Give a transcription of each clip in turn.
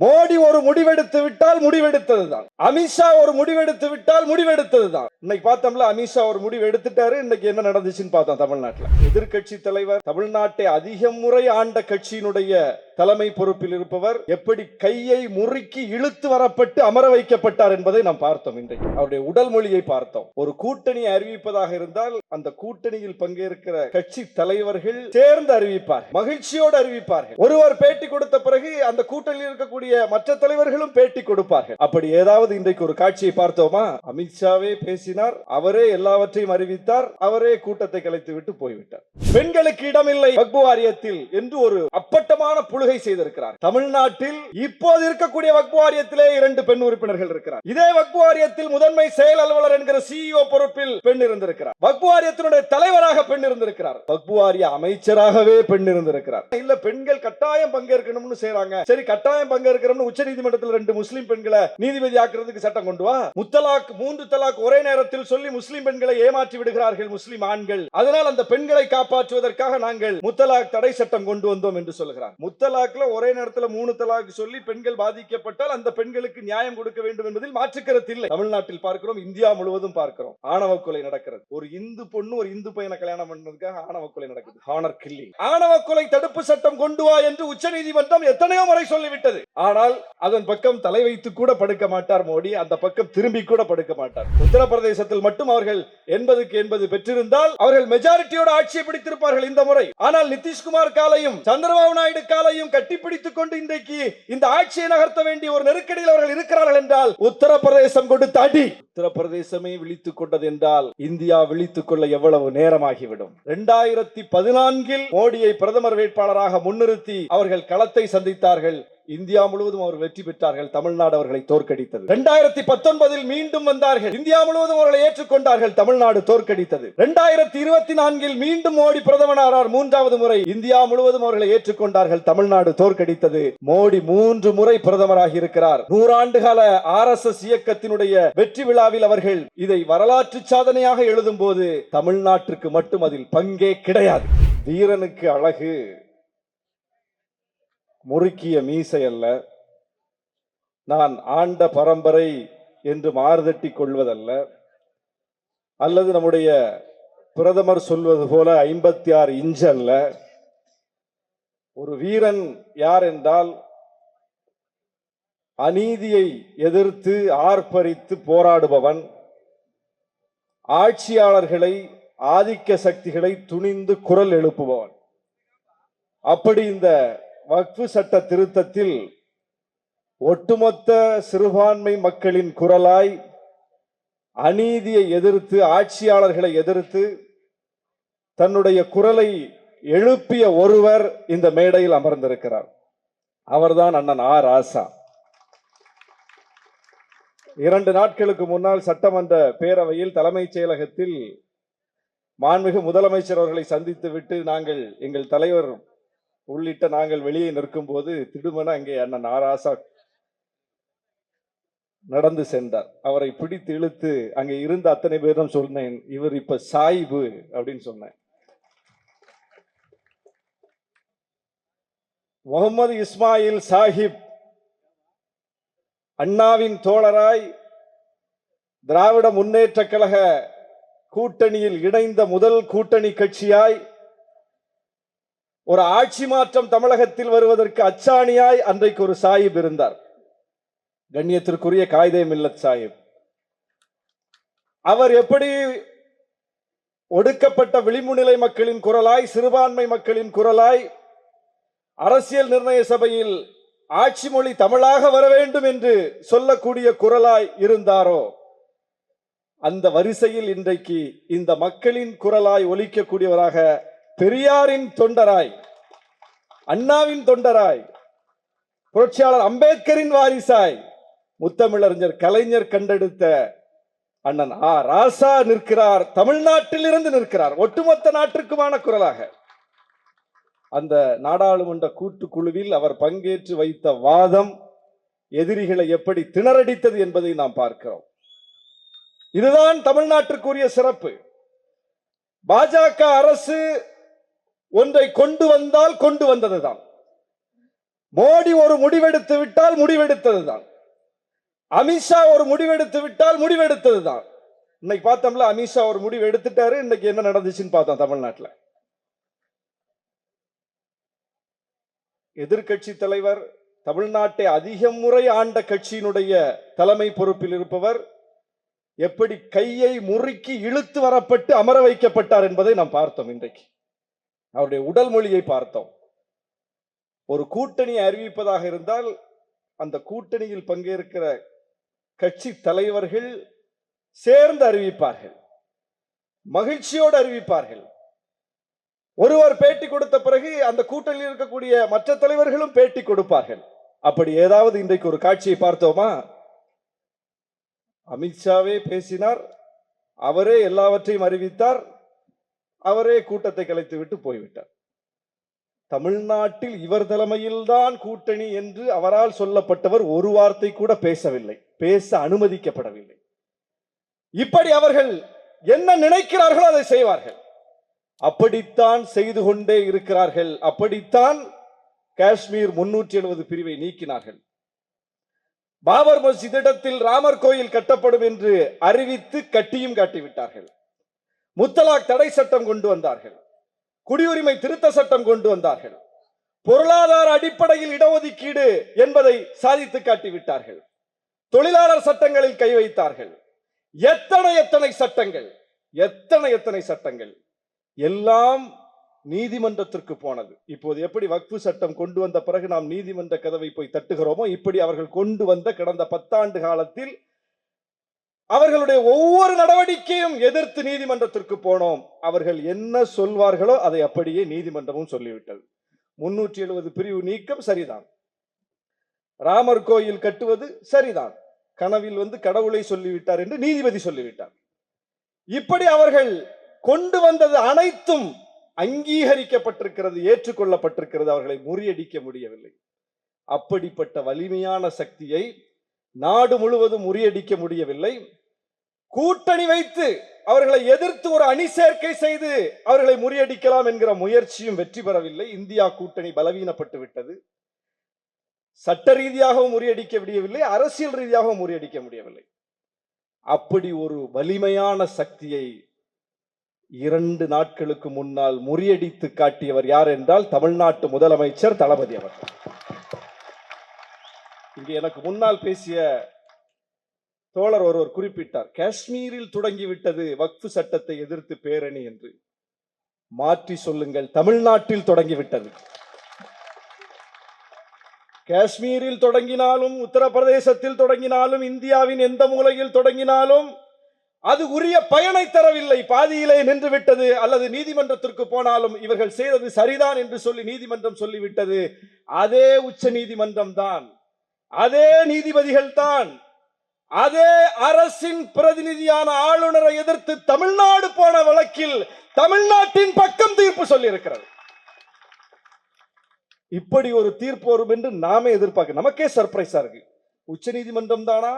மோடி ஒரு முடிவெடுத்து விட்டால் முடிவெடுத்ததுதான். அமித்ஷா ஒரு முடிவெடுத்து விட்டால் முடிவெடுத்ததுதான். இன்னைக்கு பார்த்தோம்ல அமித்ஷா ஒரு முடிவு எடுத்துட்டாரு இன்னைக்கு என்ன நடந்துச்சுன்னு பார்த்தோம் தமிழ்நாட்டுல. எதிர்கட்சி தலைவர் தமிழ்நாட்டை அதிக முறை ஆண்ட கட்சியினுடைய தலைமை பொறுப்பில் இருப்பவர் எப்படி கையை முறுக்கி இழுத்து வரப்பட்டு அமர வைக்கப்பட்டார் என்பதை நாம் பார்த்தோம் இன்றைக்கு. அவருடைய உடல் மொழியை பார்த்தோம். ஒரு கூட்டணி அறிவிப்பதாக இருந்தால் அந்த கூட்டணியில் பங்கேற்கிற கட்சி தலைவர்கள் சேர்ந்து அறிவிப்பார் மகிழ்ச்சியோடு அறிவிப்பார்கள். ஒருவர் பேட்டி கொடுத்த பிறகு அந்த கூட்டணியில் இருக்கக்கூடிய மற்ற தலைவர்களும் பேட்டி கொடுப்பார்கள். அப்படி ஏதாவது இன்றைக்கு ஒரு காட்சியை பார்த்தோமா? அமித்ஷாவே பேசினார் அவரே எல்லாவற்றையும் அறிவித்தார் அவரே கூட்டத்தை கலைத்து விட்டு போய்விட்டார். பெண்களுக்கு இடமில்லை வக்பு வாரியத்தில் என்று ஒரு அப்பட்டமான புழுகை செய்திருக்கிறார். தமிழ்நாட்டில் இப்போது இருக்கக்கூடிய வக்பு வாரியத்திலே இரண்டு பெண் உறுப்பினர்கள் இருக்கிறார். இதே வக்பு வாரியத்தில் முதன்மை செயல் அலுவலர் என்கிற சிஇஓ பொறுப்பில் பெண் இருந்திருக்கிறார். வக்பு வாரியத்தினுடைய தலைவராக பெண் இருந்திருக்கிறார். வக்பு வாரிய அமைச்சராகவே பெண் இருந்திருக்கிறார். இல்ல பெண்கள் கட்டாயம் பங்கேற்கணும்னு செய்யறாங்க சரி கட்டாயம் இருக்கிறோம்னு உச்ச நீதிமன்றத்தில் ரெண்டு முஸ்லீம் பெண்களை நீதிபதி ஆக்குறதுக்கு சட்டம் கொண்டு வா. முத்தலாக் மூன்று தலாக் ஒரே நேரத்தில் சொல்லி முஸ்லீம் பெண்களை ஏமாற்றி விடுகிறார்கள் முஸ்லீம் ஆண்கள். அதனால் அந்த பெண்களை காப்பாற்றுவதற்காக நாங்கள் முத்தலாக் தடை சட்டம் கொண்டு வந்தோம் என்று சொல்கிறார் முத்தலாக்ல ஒரே நேரத்தில் மூணு தலாக் சொல்லி பெண்கள் பாதிக்கப்பட்டால் அந்த பெண்களுக்கு நியாயம் கொடுக்க வேண்டும் என்பதில் மாற்றுக்கருத்து இல்லை. தமிழ்நாட்டில் பார்க்கிறோம் இந்தியா முழுவதும் பார்க்கிறோம். ஆணவ கொலை நடக்கிறது. ஒரு இந்து பொண்ணு ஒரு இந்து பையனை கல்யாணம் பண்ணதுக்காக ஆணவ கொலை நடக்குது. ஹானர் கில்லி ஆணவ கொலை தடுப்பு சட்டம் கொண்டு வா என்று உச்சநீதிமன்றம் எத்தனையோ முறை சொல்லிவிட்டது. ஆனால் அதன் பக்கம் தலை வைத்து கூட படுக்க மாட்டார் மோடி. அந்த பக்கம் திரும்பி கூட படுக்க மாட்டார். உத்தரப்பிரதேசத்தில் மட்டும் அவர்கள் எண்பதுக்கு எண்பது பெற்றிருந்தால் அவர்கள் மெஜாரிட்டியோட ஆட்சியை பிடித்திருப்பார்கள் இந்த முறை. ஆனால் நிதிஷ்குமார் காலையும் சந்திரபாபு நாயுடு காலையும் கட்டிப்பிடித்துக் கொண்டு இன்றைக்கு இந்த ஆட்சியை நகர்த்த வேண்டிய ஒரு நெருக்கடியில் அவர்கள் இருக்கிறார்கள் என்றால் உத்தரப்பிரதேசம் கொடுத்த அடி. உத்தரப்பிரதேசமே விழித்துக் கொண்டது என்றால் இந்தியா விழித்துக் கொள்ள எவ்வளவு நேரமாகிவிடும். இரண்டாயிரத்தி பதினான்கில் மோடியை பிரதமர் வேட்பாளராக முன்னிறுத்தி அவர்கள் களத்தை சந்தித்தார்கள். இந்தியா முழுவதும் அவர் வெற்றி பெற்றார்கள். தமிழ்நாடு அவர்களை தோற்கடித்தது. இரண்டாயிரத்தி பத்தொன்பதில் மீண்டும் வந்தார்கள். இந்தியா முழுவதும் அவர்களை ஏற்றுக்கொண்டார்கள். தமிழ்நாடு தோற்கடித்தது. இரண்டாயிரத்தி இருபத்தி நான்கில் மீண்டும் மோடி பிரதமரானார் மூன்றாவது முறை இந்தியா முழுவதும் அவர்களை ஏற்றுக்கொண்டார்கள். தமிழ்நாடு தோற்கடித்தது. மோடி மூன்று முறை பிரதமராகி இருக்கிறார். நூறாண்டு கால ஆர் எஸ் எஸ் இயக்கத்தினுடைய வெற்றி விழாவில் அவர்கள் இதை வரலாற்று சாதனையாக எழுதும் போது தமிழ்நாட்டிற்கு மட்டும் அதில் பங்கே கிடையாது. வீரனுக்கு அழகு. முறுக்கிய மீசை அல்ல. நான் ஆண்ட பரம்பரை என்று மாறுதட்டி கொள்வதல்ல. அல்லது நம்முடைய பிரதமர் சொல்வது போல ஐம்பத்தி ஆறு இன்ச் அல்ல. ஒரு வீரன் யார் என்றால் அநீதியை எதிர்த்து ஆர்ப்பரித்து போராடுபவன் ஆட்சியாளர்களை ஆதிக்க சக்திகளை துணிந்து குரல் எழுப்புபவன். அப்படி இந்த வக்ஃபு சட்ட திருத்தத்தில் ஒட்டுமொத்த சிறுபான்மை மக்களின் குரலாய் அநீதியை எதிர்த்து ஆட்சியாளர்களை எதிர்த்து தன்னுடைய குரலை எழுப்பிய ஒருவர் இந்த மேடையில் அமர்ந்திருக்கிறார். அவர்தான் அண்ணன் ஆ. ராசா. இரண்டு நாட்களுக்கு முன்னால் சட்டமன்ற பேரவையில் தலைமைச் செயலகத்தில் மாண்புமிகு முதலமைச்சர் அவர்களை சந்தித்து விட்டு நாங்கள் எங்கள் தலைவர் உள்ளிட்ட நாங்கள் வெளியே நிற்கும் போது திடுமென அங்கே அண்ணன் ஆராசா நடந்து சென்றார். அவரை பிடித்து இழுத்து அங்கே இருந்த அத்தனை பேரும் சொன்னேன் இவர் இப்ப சாயிபு அப்படின்னு சொன்னேன். முகமது இஸ்மாயில் சாஹிப் அண்ணாவின் தோழராய் திராவிட முன்னேற்ற கழக கூட்டணியில் இணைந்த முதல் கூட்டணி கட்சியாய் ஒரு ஆட்சி மாற்றம் தமிழகத்தில் வருவதற்கு அச்சாணியாய் அன்றைக்கு ஒரு சாஹிப் இருந்தார். கண்ணியத்திற்குரிய காயிதே மில்லத் சாஹிப். அவர் எப்படி ஒடுக்கப்பட்ட விளிம்புநிலை மக்களின் குரலாய் சிறுபான்மை மக்களின் குரலாய் அரசியல் நிர்ணய சபையில் ஆட்சி மொழி தமிழாக வர வேண்டும் என்று சொல்லக்கூடிய குரலாய் இருந்தாரோ அந்த வரிசையில் இன்றைக்கு இந்த மக்களின் குரலாய் ஒலிக்கக்கூடியவராக பெரியாரின் தொண்டராய் அண்ணாவின் தொண்டராய் புரட்சியாளர் அம்பேத்கரின் வாரிசாய் முத்தமிழறிஞர் கலைஞர் கண்டெடுத்த அண்ணன் ஆ. ராசா நிற்கிறார். தமிழ்நாட்டில் இருந்து நிற்கிறார். ஒட்டுமொத்த நாட்டிற்குமான குரலாக. அந்த நாடாளுமன்ற கூட்டுக்குழுவில் அவர் பங்கேற்று வைத்த வாதம் எதிரிகளை எப்படி திணறடித்தது என்பதை நாம் பார்க்கிறோம். இதுதான் தமிழ்நாட்டிற்குரிய சிறப்பு. பாஜக அரசு ஒன்றை கொண்டு வந்தால் கொண்டு வந்ததுதான். மோடி ஒரு முடிவெடுத்து விட்டால் முடிவெடுத்தது தான் அமித்ஷா ஒரு முடிவெடுத்து விட்டால் முடிவெடுத்தது தான் இன்னைக்கு பார்த்தோம்ல அமித்ஷா ஒரு முடிவு எடுத்துட்டாரு இன்னைக்கு என்ன நடந்துச்சுன்னு பார்த்தோம் தமிழ்நாட்டில். எதிர்க்கட்சி தலைவர் தமிழ்நாட்டை அதிக முறை ஆண்ட கட்சியினுடைய தலைமை பொறுப்பில் இருப்பவர் எப்படி கையை முறுக்கி இழுத்து வரப்பட்டு அமர வைக்கப்பட்டார் என்பதை நாம் பார்த்தோம் இன்றைக்கு. அவருடைய உடல் மொழியை பார்த்தோம். ஒரு கூட்டணி அறிவிப்பதாக இருந்தால் அந்த கூட்டணியில் பங்கேற்கிற கட்சி தலைவர்கள் சேர்ந்து அறிவிப்பார்கள். மகிழ்ச்சியோடு அறிவிப்பார்கள். ஒருவர் பேட்டி கொடுத்த பிறகு அந்த கூட்டணியில் இருக்கக்கூடிய மற்ற தலைவர்களும் பேட்டி கொடுப்பார்கள். அப்படி ஏதாவது இன்றைக்கு ஒரு காட்சியை பார்த்தோமா? அமித்ஷாவே பேசினார் அவரே எல்லாவற்றையும் அறிவித்தார் அவரே கூட்டத்தை கலைத்து விட்டு போய்விட்டார். தமிழ்நாட்டில் இவர் தலைமையில்தான் கூட்டணி என்று அவரால் சொல்லப்பட்டவர் ஒரு வார்த்தை கூட பேசவில்லை பேச அனுமதிக்கப்படவில்லை. இப்படி அவர்கள் என்ன நினைக்கிறார்களோ அதை செய்வார்கள். அப்படித்தான் செய்து கொண்டே இருக்கிறார்கள் அப்படித்தான் காஷ்மீர் முன்னூற்றி எழுபது பிரிவை நீக்கினார்கள். பாபர் மஸ்ஜித் இடத்தில் ராமர் கோயில் கட்டப்படும் என்று அறிவித்து கட்டியும் காட்டிவிட்டார்கள். முத்தலாக் தடை சட்டம் கொண்டு வந்தார்கள். குடியுரிமை திருத்த சட்டம் கொண்டு வந்தார்கள். பொருளாதார அடிப்படையில் இடஒதுக்கீடு என்பதை சாதித்து காட்டிவிட்டார்கள். தொழிலாளர் சட்டங்களில் கை வைத்தார்கள். எத்தனை எத்தனை சட்டங்கள் எத்தனை எத்தனை சட்டங்கள் எல்லாம் நீதிமன்றத்திற்கு போனது. இப்போது எப்படி வக்ஃபு சட்டம் கொண்டு வந்த பிறகு நாம் நீதிமன்ற கதவை போய் தட்டுகிறோமோ இப்படி அவர்கள் கொண்டு வந்த கடந்த பத்தாண்டு காலத்தில் அவர்களுடைய ஒவ்வொரு நடவடிக்கையும் எதிர்த்து நீதிமன்றத்திற்கு போனோம். அவர்கள் என்ன சொல்வார்களோ அதை அப்படியே நீதிமன்றமும் சொல்லிவிட்டது. முன்னூற்றி எழுபது பிரிவு நீக்கம் சரிதான். ராமர் கோயில் கட்டுவது சரிதான். கனவில் வந்து கடவுளை சொல்லிவிட்டார் என்று நீதிபதி சொல்லிவிட்டார். இப்படி அவர்கள் கொண்டு வந்தது அனைத்தும் அங்கீகரிக்கப்பட்டிருக்கிறது ஏற்றுக்கொள்ளப்பட்டிருக்கிறது. அவர்களை முறியடிக்க முடியவில்லை. அப்படிப்பட்ட வலிமையான சக்தியை நாடு முழுவதும் முறியடிக்க முடியவில்லை. கூட்டணி வைத்து அவர்களை எதிர்த்து ஒரு அணி சேர்க்கை செய்து அவர்களை முறியடிக்கலாம் என்கிற முயற்சியும் வெற்றி பெறவில்லை. இந்தியா கூட்டணி பலவீனப்பட்டு விட்டது. சட்ட ரீதியாகவும் முறியடிக்க முடியவில்லை. அரசியல் ரீதியாகவும் முறியடிக்க முடியவில்லை. அப்படி ஒரு வலிமையான சக்தியை இரண்டு நாட்களுக்கு முன்னால் முறியடித்து காட்டியவர் யார் என்றால் தமிழ்நாட்டு முதலமைச்சர் தளபதி அவர்கள். இங்கே எனக்கு முன்னால் பேசிய தோழர் ஒருவர் குறிப்பிட்டார் காஷ்மீரில் தொடங்கிவிட்டது வக்ஃபு சட்டத்தை எதிர்த்து பேரணி என்று. மாற்றி சொல்லுங்கள் தமிழ்நாட்டில் தொடங்கிவிட்டது. காஷ்மீரில் தொடங்கினாலும் உத்தரப்பிரதேசத்தில் தொடங்கினாலும் இந்தியாவின் எந்த மூலையில் தொடங்கினாலும் அது உரிய பயனை தரவில்லை. பாதியிலே நின்று விட்டது அல்லது நீதிமன்றத்திற்கு போனாலும் இவர்கள் செய்தது சரிதான் என்று சொல்லி நீதிமன்றம் சொல்லிவிட்டது. அதே உச்ச நீதிமன்றம் தான். அதே நீதிபதிகள் தான் அதே அரசின் பிரதிநிதியான ஆளுநரை எதிர்த்து தமிழ்நாடு போன வழக்கில் தமிழ்நாட்டின் பக்கம் தீர்ப்பு சொல்லியிருக்கிறது. இப்படி ஒரு தீர்ப்பு வரும் என்று நாமே எதிர்பார்க்க நமக்கே சர்ப்ரைஸா இருக்கு. உச்ச நீதிமன்றம் தானா?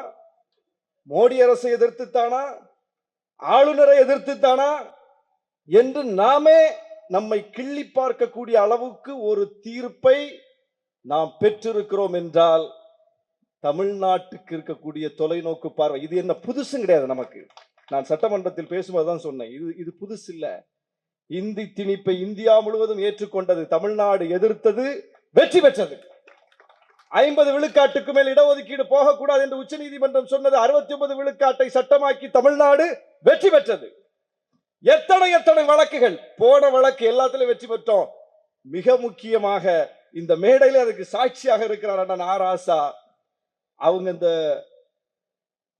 மோடி அரசை எதிர்த்து தானா? ஆளுநரை எதிர்த்து தானா? என்று நாமே நம்மை கிள்ளி பார்க்கக்கூடிய அளவுக்கு ஒரு தீர்ப்பை நாம் பெற்றிருக்கிறோம் என்றால் தமிழ்நாட்டுக்கு இருக்கக்கூடிய தொலைநோக்கு பார்வை. இது என்ன புதுசும் கிடையாது நமக்கு. நான் சட்டமன்றத்தில் பேசும்போது தான் சொன்னேன். இது இது புதுசு இல்ல. இந்தி திணிப்பை இந்தியா முழுவதும் ஏற்றுக்கொண்டது தமிழ்நாடு எதிர்த்தது வெற்றி பெற்றது. ஐம்பது விழுக்காட்டுக்கு மேல் இடஒதுக்கீடு போகக்கூடாது என்று உச்சநீதிமன்றம் சொன்னது அறுபத்தி ஒன்பது விழுக்காட்டை சட்டமாக்கி தமிழ்நாடு வெற்றி பெற்றது. எத்தனை எத்தனை வழக்குகள்? போன வழக்கு எல்லாத்திலும் வெற்றி பெற்றோம். மிக முக்கியமாக இந்த மேடையில் அதுக்கு சாட்சியாக இருக்கிறார் அண்ணன் ஆராசா அவங்க இந்த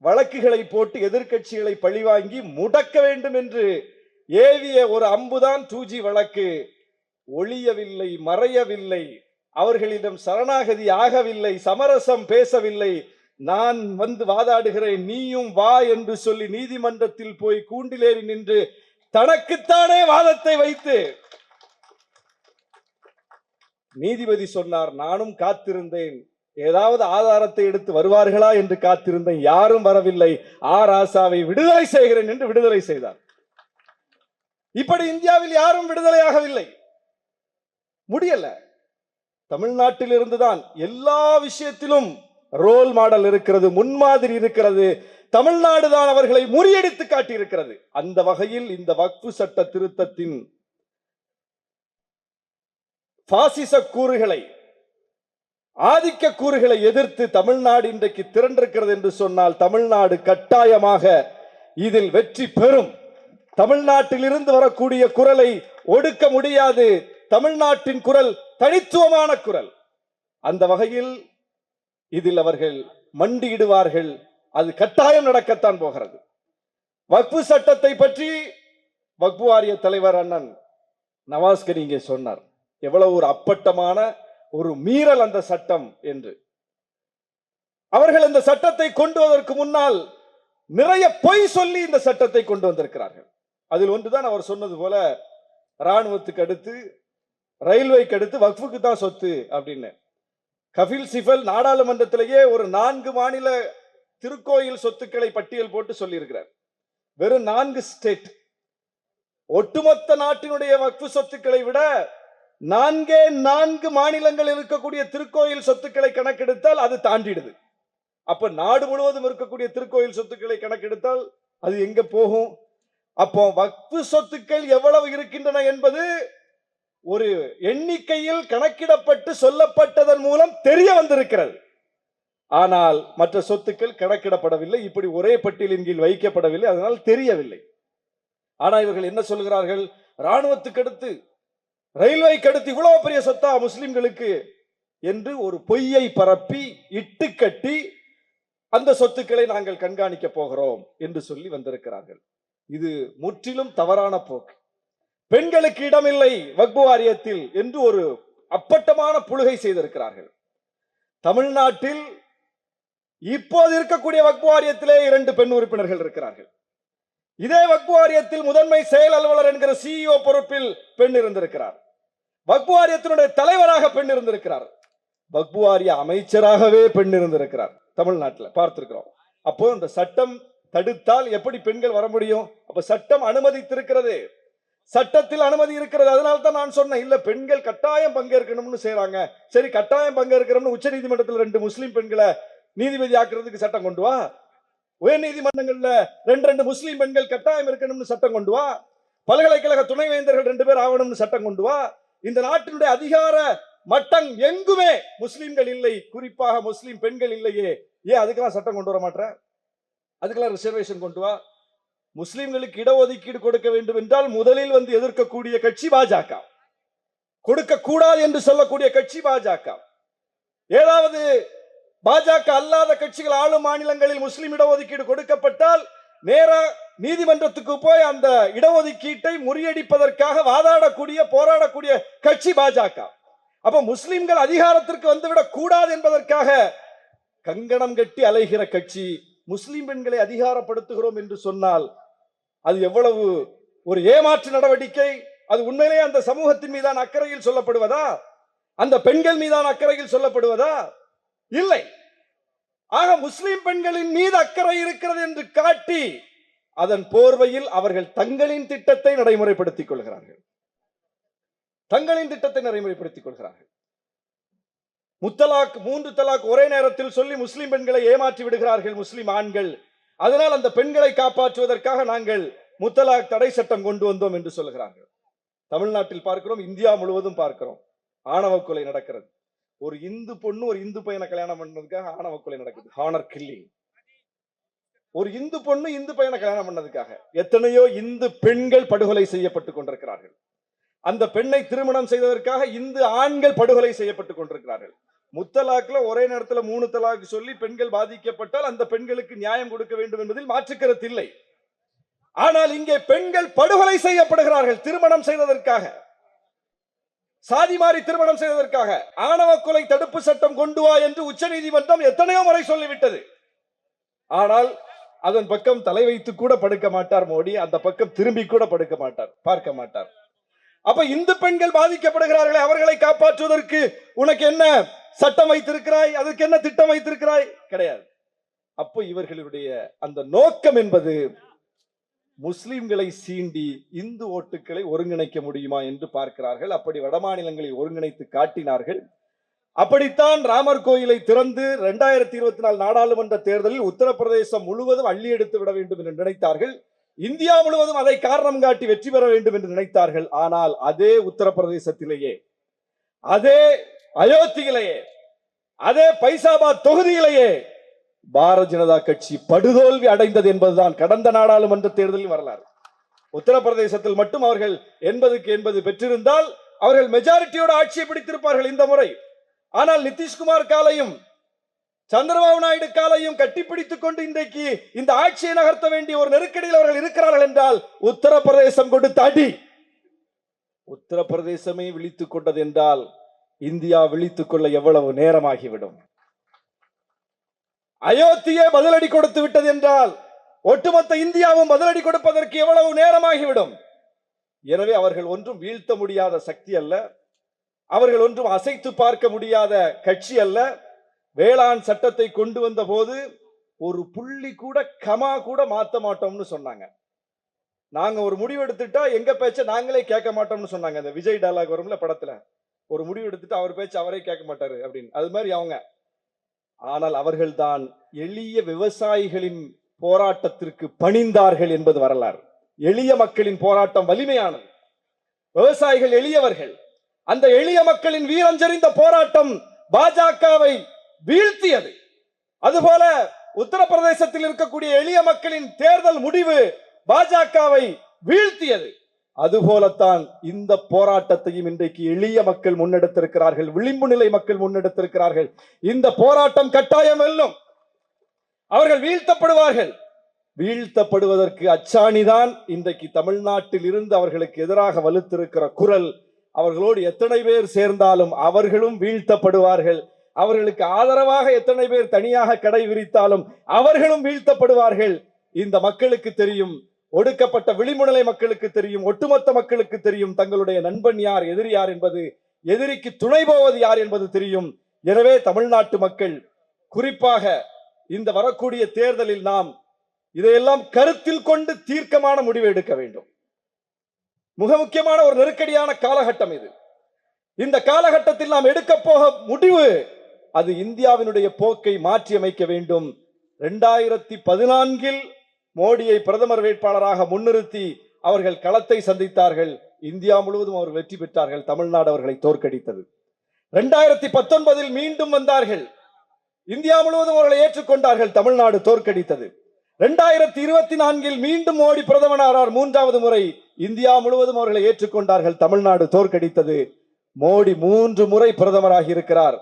வழக்குகளை போட்டு எதிர்க்கட்சிகளை பழிவாங்கி முடக்க வேண்டும் என்று ஏவிய ஒரு அம்புதான் டூ ஜி வழக்கு. ஒளியவில்லை மறையவில்லை அவர்களிடம் சரணாகதி ஆகவில்லை சமரசம் பேசவில்லை. நான் வந்து வாதாடுகிறேன் நீயும் வா என்று சொல்லி நீதிமன்றத்தில் போய் கூண்டிலேறி நின்று தனக்குத்தானே வாதத்தை வைத்து. நீதிபதி சொன்னார் நானும் காத்திருந்தேன். ஏதாவது ஆதாரத்தை எடுத்து வருவார்களா என்று காத்திருந்தேன் யாரும் வரவில்லை. ஆ ராசாவை விடுதலை செய்கிறேன் என்று விடுதலை செய்தார். இப்படி இந்தியாவில் யாரும் விடுதலையாகவில்லை முடியல. தமிழ்நாட்டில் இருந்துதான் எல்லா விஷயத்திலும் ரோல் மாடல் இருக்கிறது முன்மாதிரி இருக்கிறது. தமிழ்நாடு தான் அவர்களை முறியடித்து காட்டியிருக்கிறது. அந்த வகையில் இந்த வக்ஃபு சட்ட திருத்தத்தின் பாசிச கூறுகளை ஆதிக்க கூறுகளை எதிர்த்து தமிழ்நாடு இன்றைக்கு திரண்டிருக்கிறது என்று சொன்னால் தமிழ்நாடு கட்டாயமாக இதில் வெற்றி பெறும். தமிழ்நாட்டிலிருந்து வரக்கூடிய குரலை ஒடுக்க முடியாது. தமிழ்நாட்டின் குரல் தனித்துவமான குரல். அந்த வகையில் இதில் அவர்கள் மண்டியிடுவார்கள். அது கட்டாயம் நடக்கத்தான் போகிறது. வக்பு சட்டத்தை பற்றி வக்பு வாரிய தலைவர் அண்ணன் நவாஸ்கர் இங்கே சொன்னார். எவ்வளவு ஒரு அப்பட்டமான ஒரு மீறல் அந்த சட்டம் என்று. அவர்கள் இந்த சட்டத்தை கொண்டு வந்ததற்கு முன்னால் நிறைய பொய் சொல்லி இந்த சட்டத்தை கொண்டு வந்திருக்கிறார்கள். அதில் ஒன்றுதான் அவர் சொன்னது போல ராணுவத்துக்கு அடுத்து ரயில்வேக்கு அடுத்து வக்ஃபுக்கு தான் சொத்து அப்படின்னு. கபில் சிபல் நாடாளுமன்றத்திலேயே ஒரு நான்கு மாநில திருக்கோயில் சொத்துக்களை பட்டியல் போட்டு சொல்லியிருக்கிறார். வெறும் நான்கு ஸ்டேட். ஒட்டுமொத்த நாட்டினுடைய வக்ஃபு சொத்துக்களை விட நான்கே நான்கு மாநிலங்கள் இருக்கக்கூடிய திருக்கோயில் சொத்துக்களை கணக்கெடுத்தால் அது தாண்டிடுது. அப்ப நாடு முழுவதும் இருக்கக்கூடிய திருக்கோயில் சொத்துக்களை கணக்கெடுத்தால் அது எங்க போகும்? அப்போ வக்ஃபு சொத்துக்கள் எவ்வளவு இருக்கின்றன என்பது ஒரு எண்ணிக்கையில் கணக்கிடப்பட்டு சொல்லப்பட்டதன் மூலம் தெரிய வந்திருக்கிறது. ஆனால் மற்ற சொத்துக்கள் கணக்கிடப்படவில்லை. இப்படி ஒரே பட்டியலின் கீழ் வைக்கப்படவில்லை. அதனால் தெரியவில்லை. ஆனால் இவர்கள் என்ன சொல்கிறார்கள்? இராணுவத்துக்கு அடுத்து ரயில்வே அடுத்து இவ்வளவு பெரிய சொத்தா முஸ்லிம்களுக்கு என்று ஒரு பொய்யை பரப்பி இட்டு கட்டி அந்த சொத்துக்களை நாங்கள் கண்காணிக்க போகிறோம் என்று சொல்லி வந்திருக்கிறார்கள். இது முற்றிலும் தவறான போக்கு. பெண்களுக்கு இடமில்லை வக்பு வாரியத்தில் என்று ஒரு அப்பட்டமான புழுகை செய்திருக்கிறார்கள். தமிழ்நாட்டில் இப்போது இருக்கக்கூடிய வக்பு வாரியத்திலே இரண்டு பெண் உறுப்பினர்கள் இருக்கிறார்கள். இதே வக்பு வாரியத்தில் முதன்மை செயல் அலுவலர் என்கிற சிஇஓ பொறுப்பில் பெண் இருந்திருக்கிறார். வக்பு வாரியத்தினுடைய தலைவராக பெண் இருந்திருக்கிறார் வக்பு வாரிய அமைச்சராகவே பெண் இருந்திருக்கிறார் தமிழ்நாட்டில் பார்த்திருக்கிறோம். அப்போ இந்த சட்டம் தடுத்தால் எப்படி பெண்கள் வர முடியும்? அப்ப சட்டம் அனுமதித்திருக்கிறது. சட்டத்தில் அனுமதி இருக்கிறது. அதனால தான் நான் சொன்னேன். இல்ல பெண்கள் கட்டாயம் பங்கேற்கணும்னு செய்யறாங்க சரி கட்டாயம் பங்கேற்கணும்னு உச்ச நீதிமன்றத்தில் ரெண்டு முஸ்லீம் பெண்களை நீதிபதி ஆக்குறதுக்கு சட்டம் கொண்டு வா. உயர் நீதிமன்றங்கள்ல ரெண்டு ரெண்டு முஸ்லீம் பெண்கள் கட்டாயம் இருக்கணும்னு சட்டம் கொண்டு வா. பல்கலைக்கழக துணைவேந்தர்கள் ரெண்டு பேர் ஆகணும்னு சட்டம் கொண்டு வா. இந்த நாட்டினுடைய அதிகார மட்டம் எங்குமே முஸ்லிம்கள் இல்லை. குறிப்பாக முஸ்லீம் பெண்கள் இல்லையே. ஏன் அதுக்கெல்லாம் சட்டம் கொண்டு வர மாட்டேற? அதுக்கெல்லாம் ரிசர்வேஷன் கொண்டு வா. முஸ்லிம்களுக்கு இடஒதுக்கீடு கொடுக்க வேண்டும் என்றால் முதலில் வந்து எதிர்க்கக்கூடிய கட்சி பாஜக. கொடுக்க கூடாது என்று சொல்லக்கூடிய கட்சி பாஜக. ஏதாவது பாஜக அல்லாத கட்சிகள் ஆளும் மாநிலங்களில் முஸ்லீம் இடஒதுக்கீடு கொடுக்கப்பட்டால் நேராக நீதிமன்றத்துக்கு போய் அந்த இடஒதுக்கீட்டை முறியடிப்பதற்காக வாதாடக்கூடிய போராடக்கூடிய கட்சி பாஜக. அப்ப முஸ்லிம்கள் அதிகாரத்திற்கு வந்துவிடக் கூடாது என்பதற்காக கங்கணம் கட்டி அலைகிற கட்சி முஸ்லிம் பெண்களை அதிகாரப்படுத்துகிறோம் என்று சொன்னால் அது எவ்வளவு ஒரு ஏமாற்று நடவடிக்கை? அது உண்மையிலேயே அந்த சமூகத்தின் மீதான அக்கறையில் சொல்லப்படுவதா? அந்த பெண்கள் மீதான அக்கறையில் சொல்லப்படுவதா? இல்லை. ஆக முஸ்லிம் பெண்களின் மீது அக்கறை இருக்கிறது என்று காட்டி அதன் போர்வையில் அவர்கள் தங்களின் திட்டத்தை நடைமுறைப்படுத்திக் கொள்கிறார்கள். தங்களின் திட்டத்தை நடைமுறைப்படுத்திக் கொள்கிறார்கள். முத்தலாக் மூன்று தலாக் ஒரே நேரத்தில் சொல்லி முஸ்லிம் பெண்களை ஏமாற்றி விடுகிறார்கள் முஸ்லிம் ஆண்கள். அதனால் அந்த பெண்களை காப்பாற்றுவதற்காக நாங்கள் முத்தலாக் தடை சட்டம் கொண்டு வந்தோம் என்று சொல்கிறார்கள் தமிழ்நாட்டில் பார்க்கிறோம் இந்தியா முழுவதும் பார்க்கிறோம். ஆணவ கொலை நடக்கிறது. ஒரு இந்து பொண்ணு ஒரு இந்து பையனை கல்யாணம் பண்ணதுக்காக ஆணவ கொலை நடக்குது. ஹானர் கில்லிங் ஒரு இந்து பொண்ணு இந்து பையனை கல்யாணம் பண்ணதுக்காக எத்தனையோ இந்து பெண்கள் படுகொலை செய்யப்பட்டுக் கொண்டிருக்கிறார்கள். அந்த பெண்ணை திருமணம் செய்ததற்காக இந்து ஆண்கள் படுகொலை செய்யப்பட்டுக் கொண்டிருக்கிறார்கள். முத்தலாக்ல ஒரே நேரத்துல மூணு தலாக்கு சொல்லி பெண்கள் பாதிக்கப்பட்டால் அந்த பெண்களுக்கு நியாயம் கொடுக்க வேண்டும் என்பதில் மாற்றுக்கருத்து இல்லை. ஆனால் இங்கே பெண்கள் படுகொலை செய்யப்படுகிறார்கள் திருமணம் செய்ததற்காக. சாதி மாறி திருமணம் செய்வதற்காக ஆணவ கொலை தடுப்பு சட்டம் கொண்டு வா என்று உச்சநீதிமன்றம் எத்தனையோ முறை சொல்லிவிட்டது. ஆனால் அதன் பக்கம் தலை வைத்து கூட படுக்க மாட்டார் மோடி அந்த பக்கம் திரும்பி கூட படுக்க மாட்டார் பார்க்க மாட்டார். அப்ப இந்து பெண்கள் பாதிக்கப்படுகிறார்களே அவர்களை காப்பாற்றுவதற்கு உனக்கு என்ன சட்டம் வைத்திருக்கிறாய் அதுக்கு என்ன திட்டம் வைத்திருக்கிறாய்? கிடையாது. அப்போ இவர்களுடைய அந்த நோக்கம் என்பது முஸ்லிம்களை சீண்டி இந்து ஓட்டுகளை ஒருங்கிணைக்க முடியுமா என்று பார்க்கிறார்கள். அப்படி வடமாநிலங்களை ஒருங்கிணைத்து காட்டினார்கள். அப்படித்தான் ராமர் கோயிலை திறந்து இரண்டாயிரத்தி இருபத்தி நாலு நாடாளுமன்ற தேர்தலில் உத்தரப்பிரதேசம் முழுவதும் அள்ளி எடுத்து விட வேண்டும் என்று நினைத்தார்கள். இந்தியா முழுவதும் அதை காரணம் காட்டி வெற்றி பெற வேண்டும் என்று நினைத்தார்கள். ஆனால் அதே உத்தரப்பிரதேசத்திலேயே அதே அயோத்தியிலேயே அதே பைசாபாத் தொகுதியிலேயே பாரதிய ஜனதா கட்சி படுதோல்வி அடைந்தது என்பதுதான் கடந்த நாடாளுமன்ற தேர்தலில் வரலாறு. உத்தரப்பிரதேசத்தில் மட்டும் அவர்கள் எண்பதுக்கு எண்பது பெற்றிருந்தால் அவர்கள் மெஜாரிட்டியோட ஆட்சியை பிடித்திருப்பார்கள் இந்த முறை. ஆனால் நிதிஷ்குமார் காலையும் சந்திரபாபு நாயுடு காலையும் கட்டிப்பிடித்துக் கொண்டு இன்றைக்கு இந்த ஆட்சியை நகர்த்த வேண்டிய ஒரு நெருக்கடியில் அவர்கள் இருக்கிறார்கள் என்றால் உத்தரப்பிரதேசம் கொடுத்த அடி. உத்தரப்பிரதேசமே விழித்துக் கொண்டது என்றால் இந்தியா விழித்துக் கொள்ள எவ்வளவு நேரமாகிவிடும்? அயோத்தியே பதிலடி கொடுத்து விட்டது என்றால் ஒட்டுமொத்த இந்தியாவும் பதிலடி கொடுப்பதற்கு எவ்வளவு நேரமாகிவிடும்? எனவே அவர்கள் ஒன்றும் வீழ்த்த முடியாத சக்தி அல்ல. அவர்கள் ஒன்றும் அசைத்து பார்க்க முடியாத கட்சி அல்ல. வேளாண் சட்டத்தை கொண்டு வந்த போது ஒரு புள்ளி கூட கமா கூட மாற்ற மாட்டோம்னு சொன்னாங்க. நாங்க ஒரு முடிவு எடுத்துட்டா எங்க பேச்ச நாங்களே கேட்க மாட்டோம்னு சொன்னாங்க. அந்த விஜய் டயலாக் வரும்ல படத்துல. ஒரு முடிவு எடுத்துட்டு அவர் பேச்சு அவரே கேட்க மாட்டாரு அப்படின்னு. அது மாதிரி அவங்க. ஆனால் அவர்கள்தான் எளிய விவசாயிகளின் போராட்டத்திற்கு பணிந்தார்கள் என்பது வரலாறு. எளிய மக்களின் போராட்டம் வலிமையானது. விவசாயிகள் எளியவர்கள். அந்த எளிய மக்களின் வீரஞ்செறிந்த போராட்டம் பாஜகவை வீழ்த்தியது. அதுபோல உத்தரப்பிரதேசத்தில் இருக்கக்கூடிய எளிய மக்களின் தேர்தல் முடிவு பாஜகவை வீழ்த்தியது. அதுபோலத்தான் இந்த போராட்டத்தையும் இன்றைக்கு எளிய மக்கள் முன்னெடுத்திருக்கிறார்கள் விளிம்பு நிலை மக்கள் முன்னெடுத்திருக்கிறார்கள். இந்த போராட்டம் கட்டாயம் வெல்லும். அவர்கள் வீழ்த்தப்படுவார்கள். வீழ்த்தப்படுவதற்கு அச்சாணிதான் இன்றைக்கு தமிழ்நாட்டில் இருந்து அவர்களுக்கு எதிராக வலுத்திருக்கிற குரல். அவர்களோடு எத்தனை பேர் சேர்ந்தாலும் அவர்களும் வீழ்த்தப்படுவார்கள். அவர்களுக்கு ஆதரவாக எத்தனை பேர் தனியாக கடை விரித்தாலும் அவர்களும் வீழ்த்தப்படுவார்கள். இந்த மக்களுக்கு தெரியும் ஒடுக்கப்பட்ட விளிம்புநிலை மக்களுக்கு தெரியும் ஒட்டுமொத்த மக்களுக்கு தெரியும் தங்களுடைய நண்பன் யார் எதிரி யார் என்பது எதிரிக்கு துணை போவது யார் என்பது தெரியும். எனவே தமிழ்நாட்டு மக்கள் குறிப்பாக இந்த வரக்கூடிய தேர்தலில் நாம் இதையெல்லாம் கருத்தில் கொண்டு தீர்க்கமான முடிவு எடுக்க வேண்டும். மிக முக்கியமான ஒரு நெருக்கடியான காலகட்டம் இது. இந்த காலகட்டத்தில் நாம் எடுக்க போக முடிவு அது இந்தியாவினுடைய போக்கை மாற்றி அமைக்க வேண்டும். இரண்டாயிரத்தி பதினான்கில் மோடியை பிரதமர் வேட்பாளராக முன்னிறுத்தி அவர்கள் களத்தை சந்தித்தார்கள். இந்தியா முழுவதும் அவர் வெற்றி பெற்றார்கள். தமிழ்நாடு அவர்களை தோற்கடித்தது. இரண்டாயிரத்தி பத்தொன்பதில் மீண்டும் வந்தார்கள். இந்தியா முழுவதும் அவர்களை ஏற்றுக்கொண்டார்கள். தமிழ்நாடு தோற்கடித்தது. இரண்டாயிரத்தி இருபத்தி நான்கில் மீண்டும் மோடி பிரதமரானார் மூன்றாவது முறை இந்தியா முழுவதும் அவர்களை ஏற்றுக்கொண்டார்கள். தமிழ்நாடு தோற்கடித்தது. மோடி மூன்று முறை பிரதமராகி இருக்கிறார்.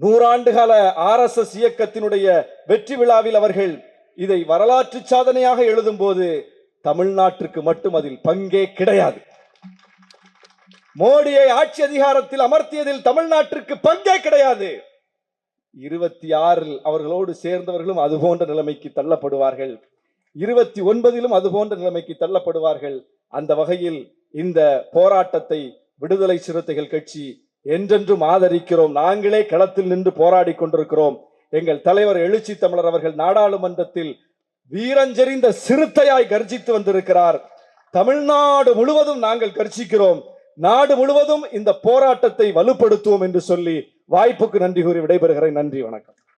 நூறாண்டு கால ஆர் எஸ் எஸ் இயக்கத்தினுடைய வெற்றி விழாவில் அவர்கள் இதை வரலாற்று சாதனையாக எழுதும் போது தமிழ்நாட்டிற்கு மட்டும் அதில் பங்கே கிடையாது. மோடியை ஆட்சி அதிகாரத்தில் அமர்த்தியதில் தமிழ்நாட்டிற்கு பங்கே கிடையாது. இருபத்தி ஆறில் அவர்களோடு சேர்ந்தவர்களும் அது போன்ற நிலைமைக்கு தள்ளப்படுவார்கள். இருபத்தி ஒன்பதிலும் அது போன்ற நிலைமைக்கு தள்ளப்படுவார்கள். அந்த வகையில் இந்த போராட்டத்தை விடுதலை சிறுத்தைகள் கட்சி என்றென்றும் ஆதரிக்கிறோம். நாங்களே களத்தில் நின்று போராடி கொண்டிருக்கிறோம். எங்கள் தலைவர் எழுச்சி தமிழர் அவர்கள் நாடாளுமன்றத்தில் வீரஞ்செறிந்த சிறுத்தையாய் கர்ஜித்து வந்திருக்கிறார். தமிழ்நாடு முழுவதும் நாங்கள் கர்ஜிக்கிறோம். நாடு முழுவதும் இந்த போராட்டத்தை வலுப்படுத்துவோம் என்று சொல்லி வாய்ப்புக்கு நன்றி கூறி விடைபெறுகிறேன். நன்றி வணக்கம்.